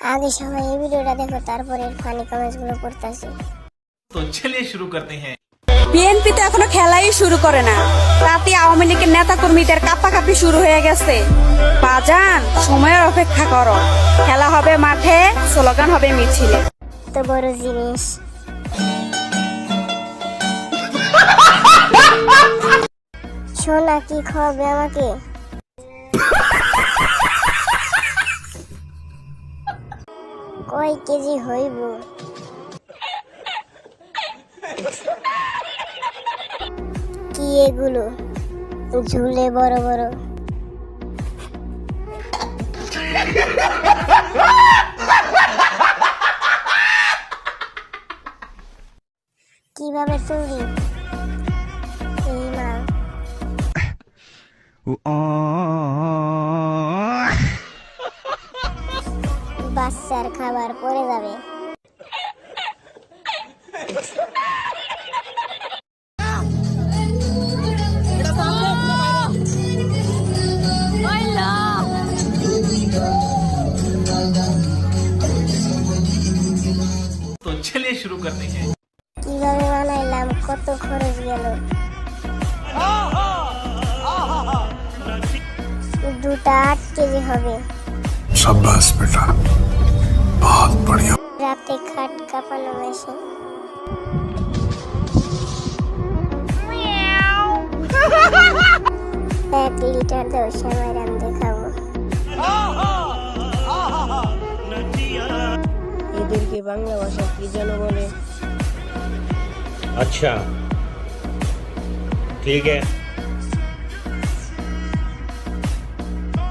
আগে সময় এই ভিডিওটা দেখো তারপরে ফানি কমেন্টসগুলো গুলো আসি তো চলিয়ে শুরু করতে হ্যাঁ বিএনপি তো এখনও খেলাই শুরু করে না রাতে আওয়ামী লীগের নেতা কর্মীদের কাপাকাপি শুরু হয়ে গেছে বাজান সময়ের অপেক্ষা করো খেলা হবে মাঠে স্লোগান হবে মিছিলে তো বড় জিনিস শোনা কি খাওয়াবে আমাকে কয় কেজি হইব? কি এগুলো? ঝুলে বড় বড়। কীভাবে তৈরি এই মা। বাচ্চার খাবার পড়ে যাবে। তো কত খরচ দুটা আট কেজি হবে। शाबाश बेटा बहुत बढ़िया রাতে খাট কাঁপানো মেশিন এক লিটার দাও শ্যামারাম দেখাবো এদেরকে বাংলা ভাষা কি যেন বলে अच्छा ठीक है